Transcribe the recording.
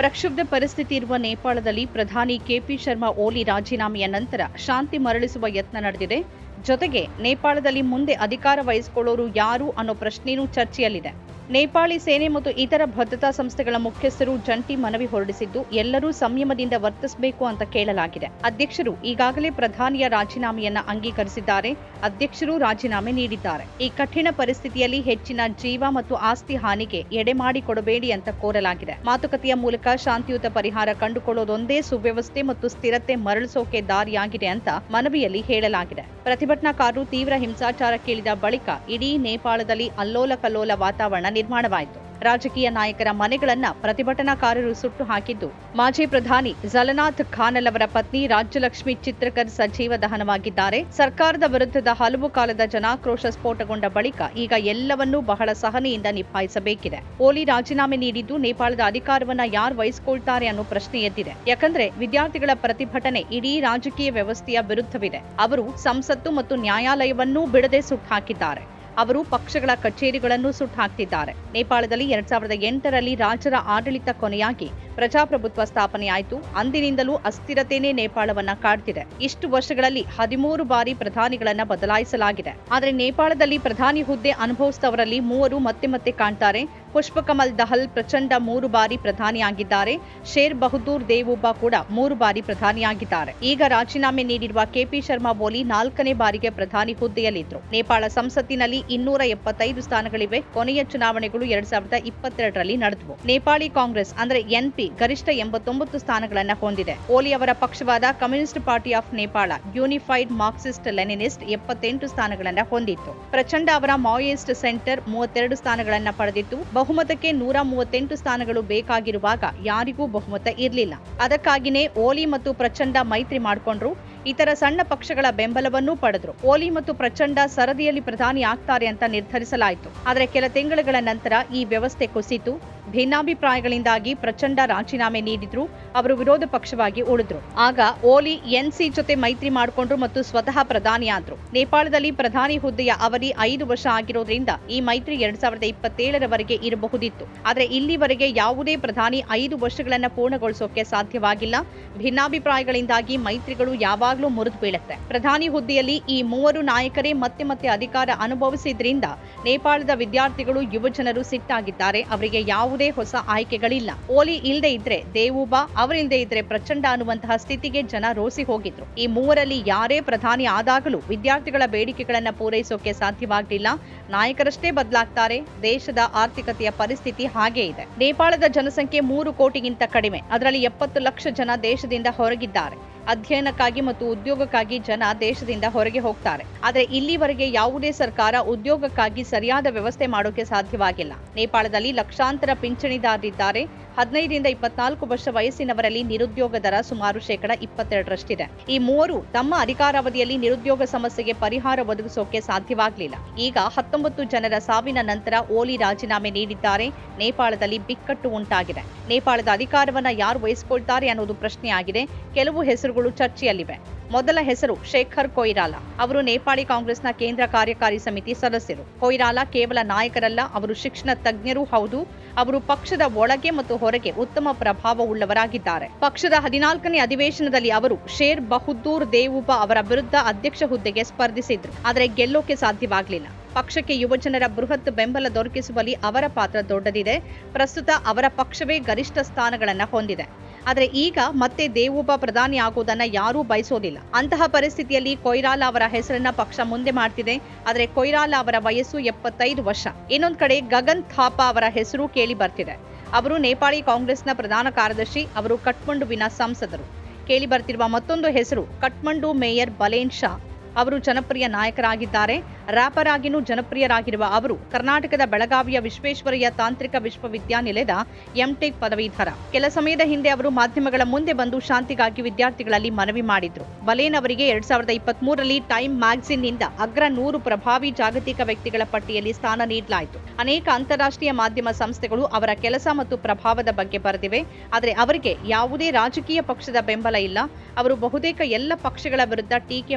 ಪ್ರಕ್ಷುಬ್ಧ ಪರಿಸ್ಥಿತಿ ಇರುವ ನೇಪಾಳದಲ್ಲಿ ಪ್ರಧಾನಿ ಕೆಪಿ ಶರ್ಮಾ ಓಲಿ ರಾಜೀನಾಮೆಯ ನಂತರ ಶಾಂತಿ ಮರಳಿಸುವ ಯತ್ನ ನಡೆದಿದೆ. ಜೊತೆಗೆ ನೇಪಾಳದಲ್ಲಿ ಮುಂದೆ ಅಧಿಕಾರ ವಹಿಸಿಕೊಳ್ಳೋರು ಯಾರು ಅನ್ನೋ ಪ್ರಶ್ನೆಯೂ ಚರ್ಚೆಯಲ್ಲಿದೆ. ನೇಪಾಳಿ ಸೇನೆ ಮತ್ತು ಇತರ ಭದ್ರತಾ ಸಂಸ್ಥೆಗಳ ಮುಖ್ಯಸ್ಥರು ಜಂಟಿ ಮನವಿ ಹೊರಡಿಸಿದ್ದು, ಎಲ್ಲರೂ ಸಂಯಮದಿಂದ ವರ್ತಿಸಬೇಕು ಅಂತ ಕೇಳಲಾಗಿದೆ. ಅಧ್ಯಕ್ಷರು ಈಗಾಗಲೇ ಪ್ರಧಾನಿಯ ರಾಜೀನಾಮೆಯನ್ನ ಅಂಗೀಕರಿಸಿದ್ದಾರೆ. ಅಧ್ಯಕ್ಷರು ರಾಜೀನಾಮೆ ನೀಡಿದ್ದಾರೆ. ಈ ಕಠಿಣ ಪರಿಸ್ಥಿತಿಯಲ್ಲಿ ಹೆಚ್ಚಿನ ಜೀವ ಮತ್ತು ಆಸ್ತಿ ಹಾನಿಗೆ ಎಡೆ ಮಾಡಿಕೊಡಬೇಡಿ ಅಂತ ಕೋರಲಾಗಿದೆ. ಮಾತುಕತೆಯ ಮೂಲಕ ಶಾಂತಿಯುತ ಪರಿಹಾರ ಕಂಡುಕೊಳ್ಳೋದೊಂದೇ ಸುವ್ಯವಸ್ಥೆ ಮತ್ತು ಸ್ಥಿರತೆ ಮರಳಿಸೋಕೆ ದಾರಿಯಾಗಿದೆ ಅಂತ ಮನವಿಯಲ್ಲಿ ಹೇಳಲಾಗಿದೆ. ಪ್ರತಿಭಟನಾಕಾರರು ತೀವ್ರ ಹಿಂಸಾಚಾರ ಕೇಳಿದ ಬಳಿಕ ಇಡೀ ನೇಪಾಳದಲ್ಲಿ ಅಲ್ಲೋಲ ಕಲ್ಲೋಲ ವಾತಾವರಣ ನಿರ್ಮಾಣವಾಯಿತು. ರಾಜಕೀಯ ನಾಯಕರ ಮನೆಗಳನ್ನ ಪ್ರತಿಭಟನಾಕಾರರು ಸುಟ್ಟು ಹಾಕಿದ್ದು. ಮಾಜಿ ಪ್ರಧಾನಿ ಜಲನಾಥ್ ಖಾನಲ್ ಅವರ ಪತ್ನಿ ರಾಜ್ಯಲಕ್ಷ್ಮಿ ಚಿತ್ರಕರ್ ಸಜೀವ ದಹನವಾಗಿದ್ದಾರೆ. ಸರ್ಕಾರದ ವಿರುದ್ಧದ ಹಲವು ಕಾಲದ ಜನಾಕ್ರೋಶ ಸ್ಫೋಟಗೊಂಡ ಬಳಿಕ ಈಗ ಎಲ್ಲವನ್ನೂ ಬಹಳ ಸಹನೆಯಿಂದ ನಿಭಾಯಿಸಬೇಕಿದೆ. ಓಲಿ ರಾಜೀನಾಮೆ ನೀಡಿದ್ದು ನೇಪಾಳದ ಅಧಿಕಾರವನ್ನ ಯಾರು ವಹಿಸಿಕೊಳ್ತಾರೆ ಅನ್ನೋ ಪ್ರಶ್ನೆ ಎದ್ದಿದೆ. ಯಾಕಂದ್ರೆ ವಿದ್ಯಾರ್ಥಿಗಳ ಪ್ರತಿಭಟನೆ ಇಡೀ ರಾಜಕೀಯ ವ್ಯವಸ್ಥೆಯ ವಿರುದ್ಧವಿದೆ. ಅವರು ಸಂಸತ್ತು ಮತ್ತು ನ್ಯಾಯಾಲಯವನ್ನೂ ಬಿಡದೆ ಸುಟ್ಟು ಹಾಕಿದ್ದಾರೆ. ಅವರು ಪಕ್ಷಗಳ ಕಚೇರಿಗಳನ್ನು ಸುಟ್ಟು ಹಾಕ್ತಿದ್ದಾರೆ ನೇಪಾಳದಲ್ಲಿ ಎರಡ್ ಸಾವಿರದ ಎಂಟರಲ್ಲಿ ರಾಜರ ಆಡಳಿತ ಕೊನೆಯಾಗಿ ಪ್ರಜಾಪ್ರಭುತ್ವ ಸ್ಥಾಪನೆಯಾಯಿತು ಅಂದಿನಿಂದಲೂ ಅಸ್ಥಿರತೆನೇ ನೇಪಾಳವನ್ನ ಕಾಡ್ತಿದೆ. ಇಷ್ಟು ವರ್ಷಗಳಲ್ಲಿ ಹದಿಮೂರು ಬಾರಿ ಪ್ರಧಾನಿಗಳನ್ನ ಬದಲಾಯಿಸಲಾಗಿದೆ. ಆದರೆ ನೇಪಾಳದಲ್ಲಿ ಪ್ರಧಾನಿ ಹುದ್ದೆ ಅನುಭವಿಸಿದವರಲ್ಲಿ ಮೂವರು ಮತ್ತೆ ಮತ್ತೆ ಕಾಣ್ತಾರೆ. ಪುಷ್ಪಕಮಲ್ ದಹಲ್ ಪ್ರಚಂಡ ಮೂರು ಬಾರಿ ಪ್ರಧಾನಿಯಾಗಿದ್ದಾರೆ ಶೇರ್ ಬಹದ್ದೂರ್ ದೇವೊಬ್ಬ ಕೂಡ ಮೂರು ಬಾರಿ ಪ್ರಧಾನಿಯಾಗಿದ್ದಾರೆ ಈಗ ರಾಜೀನಾಮೆ ನೀಡಿರುವ ಕೆಪಿ ಶರ್ಮಾ ಓಲಿ ನಾಲ್ಕನೇ ಬಾರಿಗೆ ಪ್ರಧಾನಿ ಹುದ್ದೆಯಲ್ಲಿದ್ದರು ನೇಪಾಳ ಸಂಸತ್ತಿನಲ್ಲಿ ಇನ್ನೂರ ಎಪ್ಪತ್ತೈದು ಸ್ಥಾನಗಳಿವೆ. ಕೊನೆಯ ಚುನಾವಣೆಗಳು ಎರಡ್ ಸಾವಿರದ ಇಪ್ಪತ್ತೆರಡರಲ್ಲಿ ನಡೆದವು. ನೇಪಾಳಿ ಕಾಂಗ್ರೆಸ್ ಅಂದ್ರೆ ಎನ್ಪಿ ಗರಿಷ್ಠ ಎಂಬತ್ತೊಂಬತ್ತು ಸ್ಥಾನಗಳನ್ನು ಹೊಂದಿದೆ. ಓಲಿ ಅವರ ಪಕ್ಷವಾದ Communist Party of Nepal, Unified Marxist Leninist ಎಪ್ಪತ್ತೆಂಟು ಸ್ಥಾನಗಳನ್ನು ಹೊಂದಿತ್ತು. ಪ್ರಚಂಡ ಅವರ ಮಾಯಿಸ್ಟ್ ಸೆಂಟರ್ ಮೂವತ್ತೆರಡು ಸ್ಥಾನಗಳನ್ನು ಪಡೆದಿತ್ತು. ಬಹುಮತಕ್ಕೆ ನೂರ ಮೂವತ್ತೆಂಟು ಸ್ಥಾನಗಳು ಬೇಕಾಗಿರುವಾಗ ಯಾರಿಗೂ ಬಹುಮತ ಇರಲಿಲ್ಲ. ಅದಕ್ಕಾಗಿನೇ ಓಲಿ ಮತ್ತು ಪ್ರಚಂಡ ಮೈತ್ರಿ ಮಾಡಿಕೊಂಡ್ರು. ಇತರ ಸಣ್ಣ ಪಕ್ಷಗಳ ಬೆಂಬಲವನ್ನೂ ಪಡೆದ್ರು. ಓಲಿ ಮತ್ತು ಪ್ರಚಂಡ ಸರದಿಯಲ್ಲಿ ಪ್ರಧಾನಿ ಆಗ್ತಾರೆ ಅಂತ ನಿರ್ಧರಿಸಲಾಯಿತು. ಆದರೆ ಕೆಲ ತಿಂಗಳುಗಳ ನಂತರ ಈ ವ್ಯವಸ್ಥೆ ಕುಸಿತು. ಭಿನ್ನಾಭಿಪ್ರಾಯಗಳಿಂದಾಗಿ ಪ್ರಚಂಡ ರಾಜೀನಾಮೆ ನೀಡಿದ್ರು, ಅವರು ವಿರೋಧ ಪಕ್ಷವಾಗಿ ಉಳಿದ್ರು. ಆಗ ಓಲಿ ಎನ್ಸಿ ಜೊತೆ ಮೈತ್ರಿ ಮಾಡಿಕೊಂಡ್ರು ಮತ್ತು ಸ್ವತಃ ಪ್ರಧಾನಿಯಾದ್ರು. ನೇಪಾಳದಲ್ಲಿ ಪ್ರಧಾನಿ ಹುದ್ದೆಯ ಅವಧಿ ಐದು ವರ್ಷ ಆಗಿರೋದ್ರಿಂದ ಈ ಮೈತ್ರಿ ಎರಡ್ ಸಾವಿರದ ಇಪ್ಪತ್ತೇಳರವರೆಗೆ ಇರಬಹುದಿತ್ತು. ಆದರೆ ಇಲ್ಲಿವರೆಗೆ ಯಾವುದೇ ಪ್ರಧಾನಿ ಐದು ವರ್ಷಗಳನ್ನ ಪೂರ್ಣಗೊಳಿಸೋಕೆ ಸಾಧ್ಯವಾಗಿಲ್ಲ. ಭಿನ್ನಾಭಿಪ್ರಾಯಗಳಿಂದಾಗಿ ಮೈತ್ರಿಗಳು ಯಾವಾಗಲೂ ಮುರಿದು ಬೀಳುತ್ತೆ. ಪ್ರಧಾನಿ ಹುದ್ದೆಯಲ್ಲಿ ಈ ಮೂವರು ನಾಯಕರೇ ಮತ್ತೆ ಮತ್ತೆ ಅಧಿಕಾರ ಅನುಭವಿಸಿದ್ರಿಂದ ನೇಪಾಳದ ವಿದ್ಯಾರ್ಥಿಗಳು, ಯುವಜನರು ಸಿಟ್ಟಾಗಿದ್ದಾರೆ. ಅವರಿಗೆ ಯಾವುದೇ ಹೊಸ ಆಯ್ಕೆಗಳಿಲ್ಲ. ಓಲಿ ಇಲ್ಲದೆ ಇದ್ರೆ ದೇವುಬಾ ಅವರಿಲ್ಲದೆ ಇದ್ರೆ ಪ್ರಚಂಡ ಅನ್ನುವಂತಹ ಸ್ಥಿತಿಗೆ ಜನ ರೋಸಿ ಹೋಗಿದ್ರು. ಈ ಮೂವರಲ್ಲಿ ಯಾರೇ ಪ್ರಧಾನಿ ಆದಾಗಲೂ ವಿದ್ಯಾರ್ಥಿಗಳ ಬೇಡಿಕೆಗಳನ್ನು ಪೂರೈಸೋಕೆ ಸಾಧ್ಯವಾಗಲಿಲ್ಲ. ನಾಯಕರಷ್ಟೇ ಬದಲಾಗ್ತಾರೆ. ದೇಶದ ಆರ್ಥಿಕತೆಯ ಪರಿಸ್ಥಿತಿ ಹಾಗೇ ಇದೆ. ನೇಪಾಳದ ಜನಸಂಖ್ಯೆ ಮೂರು ಕೋಟಿಗಿಂತ ಕಡಿಮೆ. ಅದರಲ್ಲಿ ಎಪ್ಪತ್ತು ಲಕ್ಷ ಜನ ದೇಶದಿಂದ ಹೊರಗಿದ್ದಾರೆ. ಅಧ್ಯಯನಕ್ಕಾಗಿ ಮತ್ತು ಉದ್ಯೋಗಕ್ಕಾಗಿ ಜನ ದೇಶದಿಂದ ಹೊರಗೆ ಹೋಗ್ತಾರೆ. ಆದರೆ ಇಲ್ಲಿವರೆಗೆ ಯಾವುದೇ ಸರ್ಕಾರ ಉದ್ಯೋಗಕ್ಕಾಗಿ ಸರಿಯಾದ ವ್ಯವಸ್ಥೆ ಮಾಡೋಕೆ ಸಾಧ್ಯವಾಗಿಲ್ಲ. ನೇಪಾಳದಲ್ಲಿ ಲಕ್ಷಾಂತರ ಪಿಂಚಣಿದಾರರಿದ್ದಾರೆ. ಹದಿನೈದರಿಂದ ಇಪ್ಪತ್ನಾಲ್ಕು ವರ್ಷ ವಯಸ್ಸಿನವರಲ್ಲಿ ನಿರುದ್ಯೋಗ ದರ ಸುಮಾರು ಶೇಕಡ ಇಪ್ಪತ್ತೆರಡರಷ್ಟಿದೆ. ಈ ಮೂವರು ತಮ್ಮ ಅಧಿಕಾರಾವಧಿಯಲ್ಲಿ ನಿರುದ್ಯೋಗ ಸಮಸ್ಯೆಗೆ ಪರಿಹಾರ ಒದಗಿಸೋಕೆ ಸಾಧ್ಯವಾಗಲಿಲ್ಲ. ಈಗ ಹತ್ತೊಂಬತ್ತು ಜನರ ಸಾವಿನ ನಂತರ ಓಲಿ ರಾಜೀನಾಮೆ ನೀಡಿದ್ದಾರೆ. ನೇಪಾಳದಲ್ಲಿ ಬಿಕ್ಕಟ್ಟು ಉಂಟಾಗಿದೆ. ನೇಪಾಳದ ಅಧಿಕಾರವನ್ನ ಯಾರು ವಹಿಸಿಕೊಳ್ತಾರೆ ಅನ್ನೋದು ಪ್ರಶ್ನೆಯಾಗಿದೆ. ಕೆಲವು ಹೆಸರುಗಳು ಚರ್ಚೆಯಲ್ಲಿವೆ. ಮೊದಲ ಹೆಸರು ಶೇಖರ್ ಕೊಯ್ರಾಲ. ಅವರು ನೇಪಾಳಿ ಕಾಂಗ್ರೆಸ್ನ ಕೇಂದ್ರ ಕಾರ್ಯಕಾರಿ ಸಮಿತಿ ಸದಸ್ಯರು. ಕೊಯ್ರಾಲ ಕೇವಲ ನಾಯಕರಲ್ಲ, ಅವರು ಶಿಕ್ಷಣ ತಜ್ಞರೂ ಹೌದು. ಅವರು ಪಕ್ಷದ ಒಳಗೆ ಮತ್ತು ಹೊರಗೆ ಉತ್ತಮ ಪ್ರಭಾವವುಳ್ಳವರಾಗಿದ್ದಾರೆ. ಪಕ್ಷದ ಹದಿನಾಲ್ಕನೇ ಅಧಿವೇಶನದಲ್ಲಿ ಅವರು ಶೇರ್ ಬಹದ್ದೂರ್ ದೇವುಬ ಅವರ ವಿರುದ್ಧ ಅಧ್ಯಕ್ಷ ಹುದ್ದೆಗೆ ಸ್ಪರ್ಧಿಸಿದ್ರು. ಆದರೆ ಗೆಲ್ಲೋಕೆ ಸಾಧ್ಯವಾಗಲಿಲ್ಲ. ಪಕ್ಷಕ್ಕೆ ಯುವಜನರ ಬೃಹತ್ ಬೆಂಬಲ ದೊರಕಿಸುವಲ್ಲಿ ಅವರ ಪಾತ್ರ ದೊಡ್ಡದಿದೆ. ಪ್ರಸ್ತುತ ಅವರ ಪಕ್ಷವೇ ಗರಿಷ್ಠ ಸ್ಥಾನಗಳನ್ನು ಹೊಂದಿದೆ. ಆದರೆ ಈಗ ಮತ್ತೆ ದೇವೊಬ್ಬ ಪ್ರಧಾನಿ ಆಗುವುದನ್ನು ಯಾರೂ ಬಯಸೋದಿಲ್ಲ. ಅಂತಹ ಪರಿಸ್ಥಿತಿಯಲ್ಲಿ ಕೊಯ್ರಾಲ ಅವರ ಹೆಸರನ್ನ ಪಕ್ಷ ಮುಂದೆ ಮಾಡ್ತಿದೆ. ಆದರೆ ಕೊಯ್ರಾಲ ಅವರ ವಯಸ್ಸು ಎಪ್ಪತ್ತೈದು ವರ್ಷ. ಇನ್ನೊಂದು ಕಡೆ ಗಗನ್ ಥಾಪಾ ಅವರ ಹೆಸರು ಕೇಳಿ ಬರ್ತಿದೆ. ಅವರು ನೇಪಾಳಿ ಕಾಂಗ್ರೆಸ್ನ ಪ್ರಧಾನ ಕಾರ್ಯದರ್ಶಿ, ಅವರು ಕಠ್ಮಂಡುವಿನ ಸಂಸದರು. ಕೇಳಿ ಬರ್ತಿರುವ ಮತ್ತೊಂದು ಹೆಸರು ಕಠ್ಮಂಡು ಮೇಯರ್ ಬಲೇನ್ ಶಾ. ಅವರು ಜನಪ್ರಿಯ ನಾಯಕರಾಗಿದ್ದಾರೆ. ರ್ಯಾಪರ್ ಆಗಿನೂ ಜನಪ್ರಿಯರಾಗಿರುವ ಅವರು ಕರ್ನಾಟಕದ ಬೆಳಗಾವಿಯ ವಿಶ್ವೇಶ್ವರಯ್ಯ ತಾಂತ್ರಿಕ ವಿಶ್ವವಿದ್ಯಾನಿಲಯದ ಎಂಟೆಕ್ ಪದವೀಧರ. ಕೆಲ ಸಮಯದ ಹಿಂದೆ ಅವರು ಮಾಧ್ಯಮಗಳ ಮುಂದೆ ಬಂದು ಶಾಂತಿಗಾಗಿ ವಿದ್ಯಾರ್ಥಿಗಳಲ್ಲಿ ಮನವಿ ಮಾಡಿದ್ರು. ಬಲೇನ್ ಅವರಿಗೆ ಎರಡ್ ಸಾವಿರದ ಇಪ್ಪತ್ತ್ ಮೂರರಲ್ಲಿ ಟೈಮ್ ಮ್ಯಾಗಝಿನ್ನಿಂದ ಅಗ್ರ ನೂರು ಪ್ರಭಾವಿ ಜಾಗತಿಕ ವ್ಯಕ್ತಿಗಳ ಪಟ್ಟಿಯಲ್ಲಿ ಸ್ಥಾನ ನೀಡಲಾಯಿತು. ಅನೇಕ ಅಂತಾರಾಷ್ಟ್ರೀಯ ಮಾಧ್ಯಮ ಸಂಸ್ಥೆಗಳು ಅವರ ಕೆಲಸ ಮತ್ತು ಪ್ರಭಾವದ ಬಗ್ಗೆ ಬರೆದಿವೆ. ಆದರೆ ಅವರಿಗೆ ಯಾವುದೇ ರಾಜಕೀಯ ಪಕ್ಷದ ಬೆಂಬಲ ಇಲ್ಲ. ಅವರು ಬಹುತೇಕ ಎಲ್ಲ ಪಕ್ಷಗಳ ವಿರುದ್ಧ ಟೀಕೆ